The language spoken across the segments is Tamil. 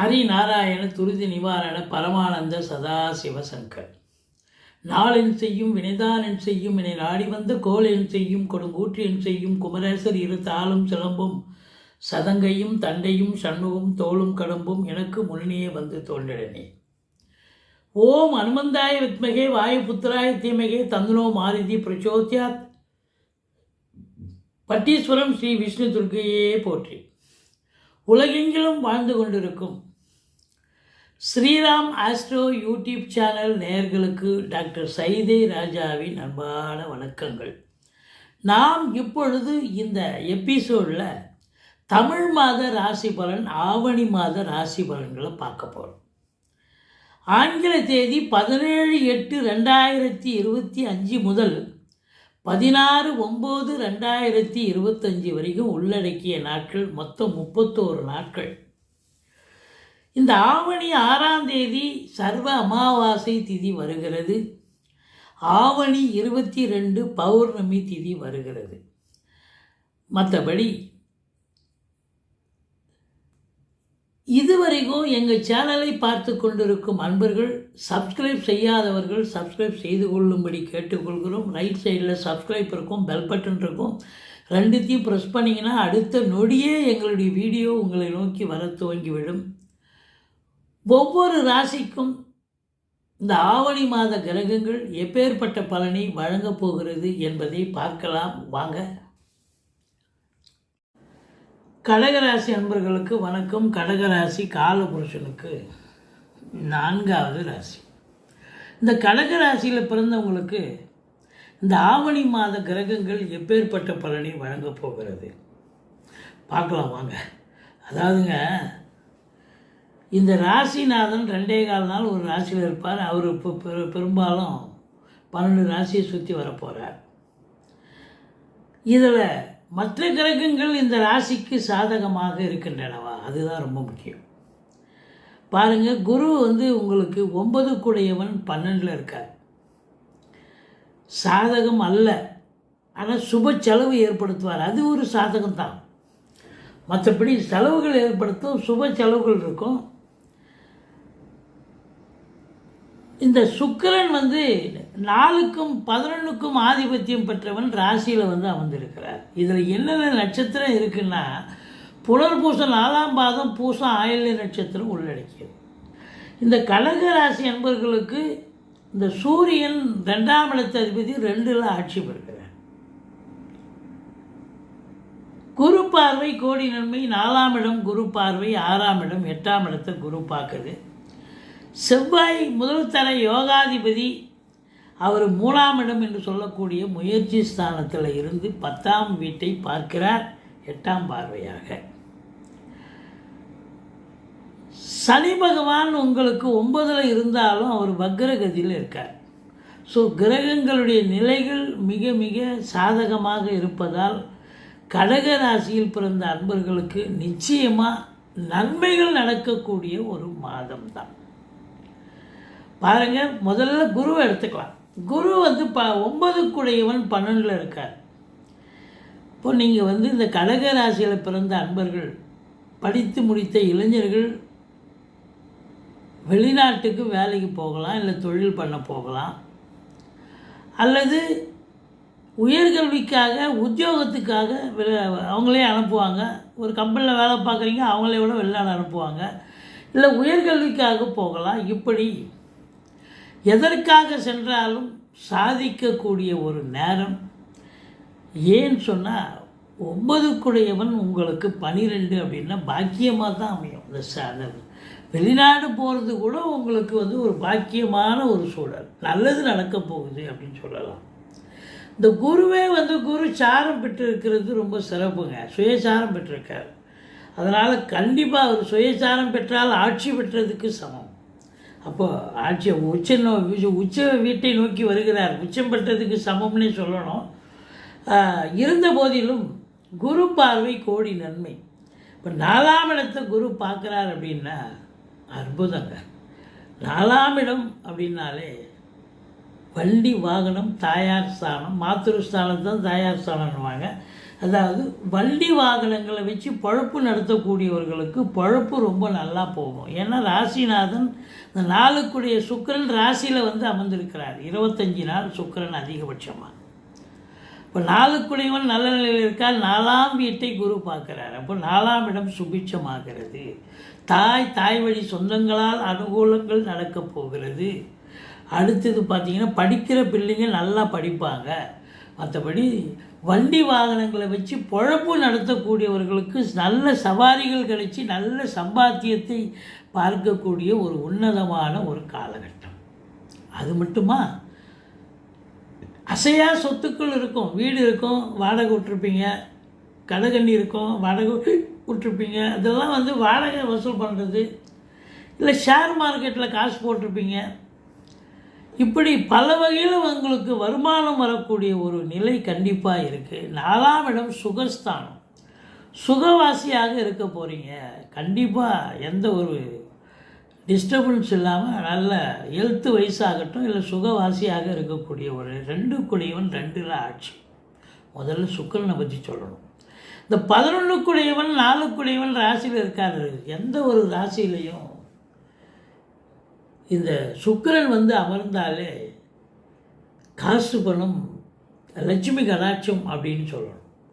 ஹரிநாராயண துரிதி நிவாரண பரமானந்த சதாசிவசங்கர். நாளென் செய்யும் வினைதானென் செய்யும் என நாடி வந்த கோளென் செய்யும் கொடுங்கூற்றியன் செய்யும் குமரேசர் இரு தாளும் சிலம்பும் சதங்கையும் தண்டையும் சண்முகம் தோளும் கடம்பும் எனக்கு முன்னே வந்து தோன்றினே ஓம் அனுமந்தாய வித்மகே வாயு புத்திராய தீமகே தந்தனோ மாருதி பிரச்சோத்யாத். பட்டீஸ்வரம் ஸ்ரீ விஷ்ணு துர்க்கையே போற்றி. உலகெங்கிலும் வாழ்ந்து கொண்டிருக்கும் ஸ்ரீராம் ஆஸ்ட்ரோ யூடியூப் சேனல் நேயர்களுக்கு டாக்டர் சைதே ராஜாவின் அன்பான வணக்கங்கள். நாம் இப்பொழுது இந்த எபிசோடில் தமிழ் மாத ராசி பலன் ஆவணி மாத ராசி பலன்களை பார்க்க போகிறோம் ஆங்கில தேதி பதினேழு எட்டு ரெண்டாயிரத்தி இருபத்தி அஞ்சு முதல் பதினாறு ஒம்பது ரெண்டாயிரத்தி இருபத்தஞ்சி வரைக்கும் உள்ளடக்கிய நாட்கள் மொத்தம் முப்பத்தோரு நாட்கள். இந்த ஆவணி ஆறாம் தேதி சர்வ அமாவாசை திதி வருகிறது. ஆவணி இருபத்தி ரெண்டு பௌர்ணமி திதி வருகிறது. மற்றபடி இதுவரைக்கும் எங்கள் சேனலை பார்த்து கொண்டிருக்கும் அன்பர்கள் சப்ஸ்கிரைப் செய்யாதவர்கள் சப்ஸ்கிரைப் செய்து கொள்ளும்படி கேட்டுக்கொள்கிறோம். ரைட் சைடில் சப்ஸ்கிரைப் இருக்கும் பெல் பட்டன் இருக்கும். ரெண்டுத்தையும் ப்ரெஸ் பண்ணிங்கன்னா அடுத்த நொடியே எங்களுடைய வீடியோ உங்களை நோக்கி வர துவங்கிவிடும். ஒவ்வொரு ராசிக்கும் இந்த ஆவணி மாத கிரகங்கள் எப்பேற்பட்ட பலனை வழங்கப் போகிறது என்பதை பார்க்கலாம். வாங்க. கடகராசி அன்பர்களுக்கு வணக்கம். கடகராசி காலபுருஷனுக்கு நான்காவது ராசி. இந்த கடகராசியில் பிறந்தவங்களுக்கு இந்த ஆவணி மாத கிரகங்கள் எப்பேற்பட்ட பலனை வழங்கப் போகிறது? பார்க்கலாம் வாங்க. அதாவதுங்க இந்த ராசிநாதன் ரெண்டே கால நாள் ஒரு ராசியில் இருப்பார். அவர் இப்போ பெரு- பெரும்பாலும் பன்னெண்டு ராசியை சுற்றி வரப்போகிறார் இதில் மற்ற கிரகங்கள் இந்த ராசிக்கு சாதகமாக இருக்கின்றனவா? அதுதான் ரொம்ப முக்கியம். பாருங்கள் குரு வந்து உங்களுக்கு ஒன்பது கூடையவன் பன்னெண்டில் இருக்கார். சாதகம் அல்ல. ஆனால் சுப செலவு ஏற்படுத்துவார். அது ஒரு சாதகம் தான் மற்றபடி செலவுகள் ஏற்படுத்தும் சுப செலவுகள் இருக்கும். இந்த சுக்கரன் வந்து நாலுக்கும் பதினொன்றுக்கும் ஆதிபத்தியம் பெற்றவன் ராசியில் வந்து அமர்ந்திருக்கிறார். இதில் என்னென்ன நட்சத்திரம் இருக்குன்னா புனர்பூசம் நாலாம் பாதம் பூசம் ஆயில்ய நட்சத்திரம் உள்ளடக்கியது. இந்த கடக ராசி என்பவர்களுக்கு இந்த சூரியன் ரெண்டாம் இடத்த அதிபதி ரெண்டில் ஆட்சி பெறுகிறார். குரு பார்வை கோடி நன்மை நாலாம் இடம் குரு பார்வை ஆறாம் இடம் எட்டாம் இடத்தை குரு பார்க்குது. செவ்வாய் முதல் தர யோகாதிபதி அவர் மூணாம் இடம் என்று சொல்லக்கூடிய முயற்சி ஸ்தானத்தில் இருந்து பத்தாம் வீட்டை பார்க்கிறார் எட்டாம் பார்வையாக. சனி பகவான் உங்களுக்கு ஒன்பதில் இருந்தாலும் அவர் வக்ரகதியில் இருக்கார். ஸோ கிரகங்களுடைய நிலைகள் மிக மிக சாதகமாக இருப்பதால் கடக ராசியில் பிறந்த அன்பர்களுக்கு நிச்சயமாக நன்மைகள் நடக்கக்கூடிய ஒரு மாதம்தான். பாருங்கள் முதல்ல குருவை எடுத்துக்கலாம். குரு வந்து ப ஒன்பதுக்குடையவன் பன்னெண்டில் இருக்கார். இப்போ நீங்கள் வந்து இந்த கடக ராசியில் பிறந்த அன்பர்கள் படித்து முடித்த இளைஞர்கள் வெளிநாட்டுக்கு வேலைக்கு போகலாம் இல்லை தொழில் பண்ண போகலாம் அல்லது உயர்கல்விக்காக உத்தியோகத்துக்காக அவங்களே அனுப்புவாங்க. ஒரு கம்பெனியில் வேலை பார்க்குறீங்க அவங்களே விட வெளிநாடு அனுப்புவாங்க. இல்லை உயர்கல்விக்காக போகலாம். இப்படி எதற்காக சென்றாலும் சாதிக்கக்கூடிய ஒரு நேரம்? ஏன்னு சொன்னால் ஒன்பதுக்குடையவன் உங்களுக்கு பனிரெண்டு அப்படின்னா பாக்கியமாக தான் அமையும். இந்த ச வெளிநாடு போகிறது கூட உங்களுக்கு வந்து ஒரு பாக்கியமான ஒரு சூழல். நல்லது நடக்க போகுது அப்படின்னு சொல்லலாம். இந்த குருவே வந்து குரு சாரம் பெற்றிருக்கிறது ரொம்ப சிறப்புங்க. சுயசாரம் பெற்றிருக்கார். அதனால் கண்டிப்பாக அவர் சுயசாரம் பெற்றால் ஆட்சி பெற்றதுக்கு சமம். அப்போ ஆட்சி உச்ச நோ உச்ச வீட்டை நோக்கி வருகிறார். உச்சம் பெற்றதுக்கு சமம்னே சொல்லணும். இருந்த போதிலும் குரு பார்வை கோடி நன்மை. இப்போ நாலாம் இடத்தை குரு பார்க்குறார் அப்படின்னா அற்புதங்க. நாலாம் இடம் அப்படின்னாலே வண்டி வாகனம் தாயார் ஸ்தானம் மாத்திரு ஸ்தானம் தான் தாயார் ஸ்தானம்னுவாங்க. அதாவது வண்டி வாகனங்களை வச்சு பழப்பு நடத்தக்கூடியவர்களுக்கு பழப்பு ரொம்ப நல்லா போகும். ஏன்னா ராசிநாதன் இந்த நாளுக்குடைய சுக்கிரன் ராசியில் வந்து அமர்ந்திருக்கிறார். இருபத்தஞ்சி நாள் சுக்கிரன் அதிகபட்சமாக இப்போ நாளுக்குடையவன் நல்ல நிலையில் இருக்கால் நாலாம் வீட்டை குரு பார்க்குறார். அப்போ நாலாம் இடம் சுபிட்சமாகிறது. தாய் தாய் வழி சொந்தங்களால் அனுகூலங்கள் நடக்கப் போகிறது. அடுத்தது பார்த்தீங்கன்னா படிக்கிற பிள்ளைங்க நல்லா படிப்பாங்க. மற்றபடி வண்டி வாகனங்களை வச்சு பொழப்பு நடத்தக்கூடியவர்களுக்கு நல்ல சவாரிகள் கிடைச்சி நல்ல சம்பாத்தியத்தை பார்க்கக்கூடிய ஒரு உன்னதமான ஒரு காலகட்டம். அது மட்டுமா? அசையா சொத்துக்கள் இருக்கும். வீடு இருக்கும் வாடகை விட்ருப்பீங்க கடைகண்ணி இருக்கும் வாடகை விட்ருப்பீங்க அதெல்லாம் வந்து வாடகை வசூல் பண்ணுறது இல்லை ஷேர் மார்க்கெட்டில் காசு போட்டிருப்பீங்க. இப்படி பல வகையில் உங்களுக்கு வருமானம் வரக்கூடிய ஒரு நிலை கண்டிப்பாக இருக்குது நாலாம் இடம் சுகஸ்தானம். சுகவாசியாக இருக்க போகிறீங்க கண்டிப்பாக எந்த ஒரு டிஸ்டர்பன்ஸ் இல்லாமல் நல்ல ஹெல்த்து வயசாகட்டும் இல்லை சுகவாசியாக இருக்கக்கூடிய ஒரு ரெண்டு குடையவன் ரெண்டில் ஆட்சி. முதல்ல சுக்கரனை பற்றி சொல்லணும். இந்த பதினொன்று குடையவன் நாலு குடையவன் ராசியில் இருக்காரு. எந்த ஒரு ராசியிலையும் இந்த சுக்கரன் வந்து அமர்ந்தாலே காசு பணம் லட்சுமி கடாட்சம் அப்படின்னு சொல்லணும்.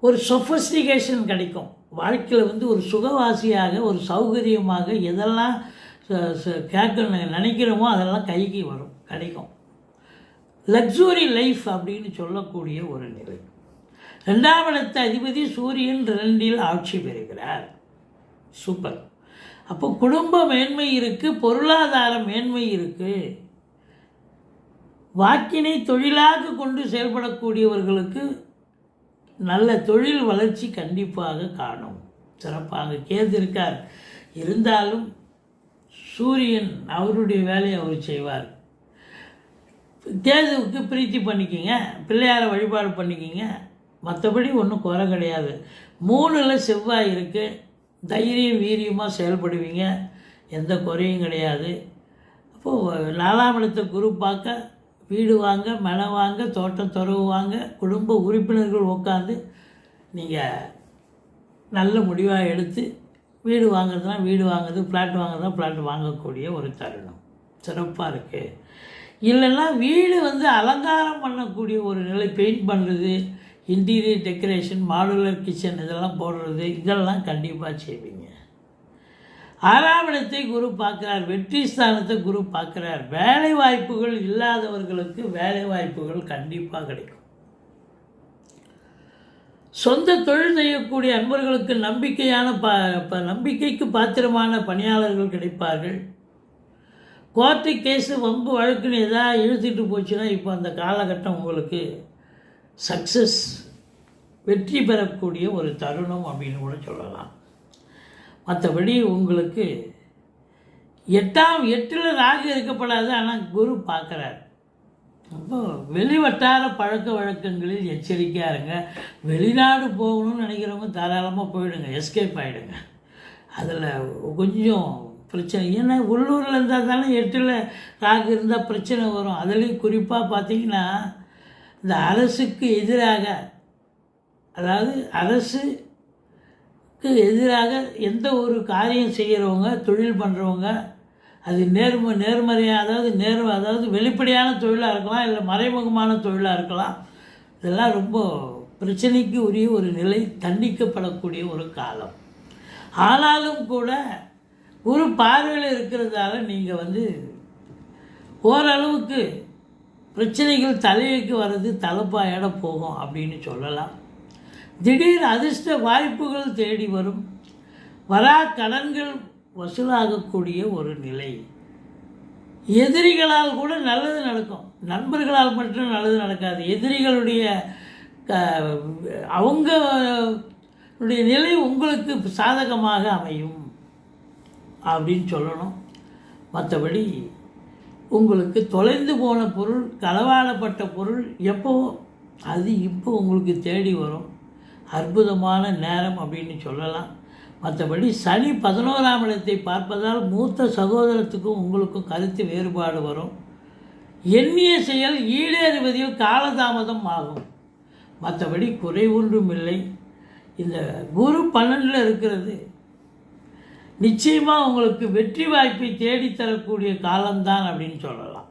ஒரு சொஃபஸ்டிகேஷன் கிடைக்கும். வாழ்க்கையில் வந்து ஒரு சுகவாசியாக ஒரு சௌகரியமாக எதெல்லாம் ச- கேட்க நினைக்கிறோமோ அதெல்லாம் கைக்கு வரும் கிடைக்கும். லக்ஸுரி லைஃப் அப்படின்னு சொல்லக்கூடிய ஒரு நிலை. ரெண்டாம் இடத்த அதிபதி சூரியன் ரெண்டில் ஆட்சி பெறுகிறார். சூப்பர். அப்போ குடும்ப மேன்மை இருக்குது பொருளாதார மேன்மை இருக்குது வாக்கினை தொழிலாக கொண்டு செயல்படக்கூடியவர்களுக்கு நல்ல தொழில் வளர்ச்சி கண்டிப்பாக காணும். சிறப்பாக கேது இருக்கார். இருந்தாலும் சூரியன் அவருடைய வேலையை அவர் செய்வார். கேதுவுக்கு பிரீத்தி பண்ணிக்கிங்க பிள்ளையாரை வழிபாடு பண்ணிக்கிங்க. மற்றபடி ஒன்றும் குறை கிடையாது. மூணில் செவ்வாய் இருக்குது தைரியம் வீரியமாக செயல்படுவீங்க. எந்த குறையும் கிடையாது. அப்போது நாலாம் இடத்த குரு பார்க்க வீடு வாங்க மனை வாங்க தோட்டம் துறவு வாங்க குடும்ப உறுப்பினர்கள் உட்காந்து நீங்கள் நல்ல முடிவாக எடுத்து வீடு வாங்குறதுனா வீடு வாங்குறது ஃப்ளாட் வாங்குறதுனா ஃப்ளாட் வாங்கக்கூடிய ஒரு தருணம். சிறப்பாக இருக்குது இல்லைன்னா வீடு வந்து அலங்காரம் பண்ணக்கூடிய ஒரு நிலை பெயிண்ட் பண்ணுறது இன்டீரியர் டெக்கரேஷன் மாடுலர் கிச்சன் இதெல்லாம் போடுறது இதெல்லாம் கண்டிப்பாக செய்வீங்க. ஆறாம் இடத்தை குரு பார்க்குறார் வெற்றி ஸ்தானத்தை குரு பார்க்குறார். வேலை வாய்ப்புகள் இல்லாதவர்களுக்கு வேலை வாய்ப்புகள் கண்டிப்பாக கிடைக்கும். சொந்த தொழில் செய்யக்கூடிய அன்பர்களுக்கு நம்பிக்கையான ப நம்பிக்கைக்கு பாத்திரமான பணியாளர்கள் கிடைப்பார்கள். கோர்ட்டு கேஸு வம்பு வழக்குன்னு எதாவது இழுத்துட்டு போச்சுன்னா இப்போ அந்த காலகட்டம் உங்களுக்கு சக்ஸஸ் வெற்றி பெறக்கூடிய ஒரு தருணம் அப்படின்னு கூட சொல்லலாம். மற்றபடி உங்களுக்கு எட்டாம் எட்டில் ராகு இருக்கப்படாது ஆனால் குரு பார்க்குறார். அப்போ வெளிவட்டார பழக்க வழக்கங்களில் எச்சரிக்கையாக இருங்க. வெளிநாடு போகணும்னு நினைக்கிறவங்க தாராளமாக போயிடுங்க எஸ்கேப் ஆகிடுங்க அதில் கொஞ்சம் பிரச்சனை ஏன்னா உள்ளூரில் இருந்தால் தானே எட்டில் ராகு இருந்தால் பிரச்சனை வரும். அதுலேயும் குறிப்பாக பார்த்தீங்கன்னா இந்த அரசுக்கு எதிராக அதாவது அரசுக்கு எதிராக எந்த ஒரு காரியம் செய்கிறவங்க தொழில் பண்ணுறவங்க அது நேர்ம நேர்மறையாக அதாவது நேர் அதாவது வெளிப்படையான தொழிலாக இருக்கலாம் இல்லை மறைமுகமான தொழிலாக இருக்கலாம் இதெல்லாம் ரொம்ப பிரச்சனைக்கு உரிய ஒரு நிலை தண்டிக்கப்படக்கூடிய ஒரு காலம். ஆனாலும் கூட ஒரு பார்வையில் இருக்கிறதால நீங்கள் வந்து ஓரளவுக்கு பிரச்சனைகள் தலைவிக்கு வர்றது தலைப்பாயிட போகும் அப்படின்னு சொல்லலாம். திடீர் அதிர்ஷ்ட வாய்ப்புகள் தேடி வரும். வரா கடன்கள் வசூலாகக்கூடிய ஒரு நிலை. எதிரிகளால் கூட நல்லது நடக்கும். நண்பர்களால் மட்டும் நல்லது நடக்காது. எதிரிகளுடைய அவங்க அவங்களுடைய நிலை உங்களுக்கு சாதகமாக அமையும் அப்படின்னு சொல்லணும். மற்றபடி உங்களுக்கு தொலைந்து போன பொருள் களவாடப்பட்ட பொருள் எப்போ அது இப்போ உங்களுக்கு தேடி வரும். அற்புதமான நேரம் அப்படின்னு சொல்லலாம். மற்றபடி சனி பதினோராம் இடத்தை பார்ப்பதால் மூத்த சகோதரத்துக்கும் உங்களுக்கும் கருத்து வேறுபாடு வரும். எண்ணிய செயல் ஈடேறுவதில் காலதாமதம் ஆகும். மற்றபடி குறை ஒன்றும் இல்லை. இந்த குரு பன்னெண்டில் இருக்கிறது. நிச்சயமாக உங்களுக்கு வெற்றி வாய்ப்பை தேடித்தரக்கூடிய காலம்தான் அப்படின்னு சொல்லலாம்.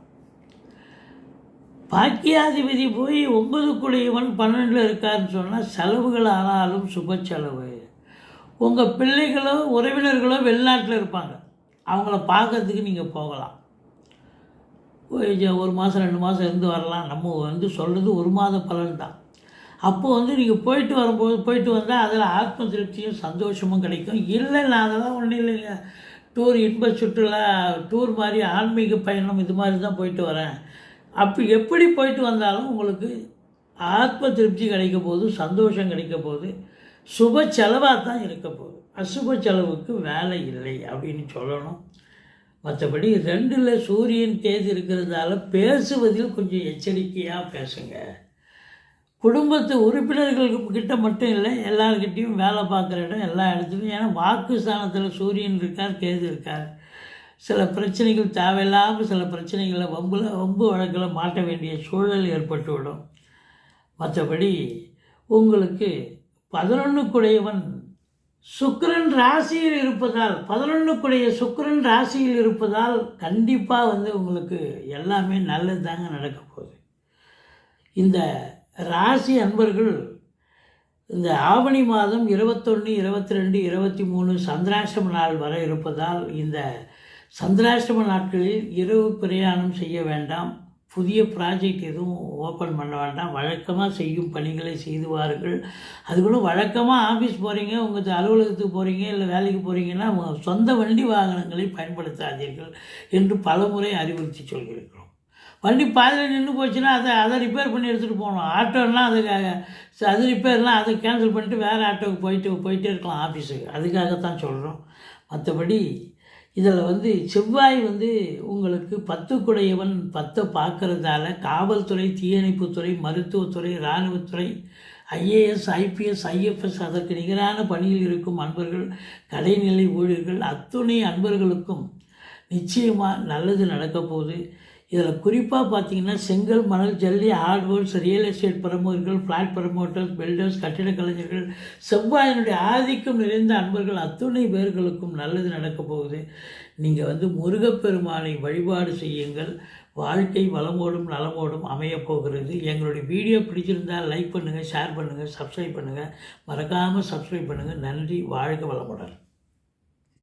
பாக்கியாதிபதி போய் ஒன்பதுக்குடையவன் பன்னெண்டில் இருக்காருன்னு சொன்னால் செலவுகள் ஆனாலும் சுப செலவு. உங்கள் பிள்ளைகளோ உறவினர்களோ வெளிநாட்டில் இருப்பாங்க. அவங்கள பார்க்கறதுக்கு நீங்கள் போகலாம். ஜ- ஒரு மாதம் ரெண்டு மாதம் இருந்து வரலாம். நம்ம வந்து சொல்கிறது ஒரு மாத பலன் தான். அப்போது வந்து நீங்கள் போயிட்டு வரும்போது போயிட்டு வந்தால் அதில் ஆத்ம திருப்தியும் சந்தோஷமும் கிடைக்கும். இல்லை நான் அதெல்லாம் ஒன்றும் இல்லைங்க. டூர் இன்ப சுற்றுலா டூர் மாதிரி ஆன்மீக பயணம் இது மாதிரி தான் போயிட்டு வரேன். அப்போ எப்படி போயிட்டு வந்தாலும் உங்களுக்கு ஆத்ம திருப்தி கிடைக்க போது சந்தோஷம் கிடைக்க போது சுப செலவாக தான் இருக்க போகுது. அசுப செலவுக்கு வேலை இல்லை அப்படின்னு சொல்லணும். மற்றபடி ரெண்டில் சூரியன் தேதி இருக்கிறதால பேசுவதில் கொஞ்சம் எச்சரிக்கையாக பேசுங்க. குடும்பத்து உறுப்பினர்களுக்கு கிட்ட மட்டும் இல்லை எல்லார்கிட்டேயும் வேலை பார்க்குற இடம் எல்லா இடத்துலையும் ஏன்னா வாக்கு ஸ்தானத்தில் சூரியன் இருக்கார் கேது இருக்கார். சில பிரச்சனைகள் தேவையில்லாமல் சில பிரச்சனைகளை வம்பில் வம்பு வழக்கில் மாட்ட வேண்டிய சூழல் ஏற்பட்டுவிடும். மற்றபடி உங்களுக்கு பதினொன்றுக்குடையவன் சுக்கரன் ராசியில் இருப்பதால் பதினொன்றுக்குடைய சுக்கரன் ராசியில் இருப்பதால் கண்டிப்பாக வந்து உங்களுக்கு எல்லாமே நல்லது தாங்க நடக்க போகுது. இந்த ராசி அன்பர்கள் இந்த ஆவணி மாதம் இருபத்தொன்று இருபத்தி ரெண்டு இருபத்தி மூணு சந்திராஷ்டம நாள் வர இருப்பதால் இந்த சந்திராஷ்டம நாட்களில் இரவு பிரயாணம் செய்ய வேண்டாம். புதிய ப்ராஜெக்ட் எதுவும் ஓப்பன் பண்ண வேண்டாம். வழக்கமாக செய்யும் பணிகளை செய்து வாருங்கள். அது கூட வழக்கமாக ஆஃபீஸ் போகிறீங்க உங்கள் அலுவலகத்துக்கு போகிறீங்க இல்லை வேலைக்கு போகிறீங்கன்னா சொந்த வண்டி வாகனங்களை பயன்படுத்தாதீர்கள் என்று பலமுறை அறிவுறுத்தி சொல்கிறீர்கள் வண்டி பாதியில் நின்று போச்சுன்னா அதை அதை ரிப்பேர் பண்ணி எடுத்துகிட்டு போகணும். ஆட்டோன்னா அதுக்காக அது ரிப்பேர்லாம் அதை கேன்சல் பண்ணிட்டு வேறு ஆட்டோவுக்கு போயிட்டு போயிட்டே இருக்கலாம் ஆஃபீஸுக்கு அதுக்காகத்தான் சொல்கிறோம் மற்றபடி இதில் வந்து செவ்வாய் வந்து உங்களுக்கு பத்துக்குடையவன் பத்தை பார்க்குறதால காவல்துறை தீயணைப்புத்துறை மருத்துவத்துறை இராணுவத்துறை ஐஏஎஸ் ஐபிஎஸ் ஐஎஃப்எஸ் அதற்கு நிகரான பணியில் இருக்கும் அன்பர்கள் கடைநிலை ஊழியர்கள் அத்துணை அன்பர்களுக்கும் நிச்சயமாக நல்லது நடக்கப்போகுது இதில் குறிப்பாக பார்த்தீங்கன்னா செங்கல் மணல் ஜல்லி ஹார்ட்வேர்ஸ் ரியல் எஸ்டேட் பிரமுகர்கள் ஃப்ளாட் ப்ரமோட்டர்ஸ் பில்டர்ஸ் கட்டிடக் கலைஞர்கள் செவ்வாயினுடைய ஆதிக்கம் நிறைந்த அன்பர்கள் அத்துணை பேர்களுக்கும் நல்லது நடக்கப் போகுது. நீங்கள் வந்து முருகப்பெருமானை வழிபாடு செய்யுங்கள். வாழ்க்கை வளமோடும் நலமோடும் அமையப் போகிறது. எங்களுடைய வீடியோ பிடிச்சிருந்தால் லைக் பண்ணுங்கள் ஷேர் பண்ணுங்கள் சப்ஸ்கிரைப் பண்ணுங்கள் மறக்காமல் சப்ஸ்கிரைப் பண்ணுங்கள் நன்றி வாழ்க வளமுடன்.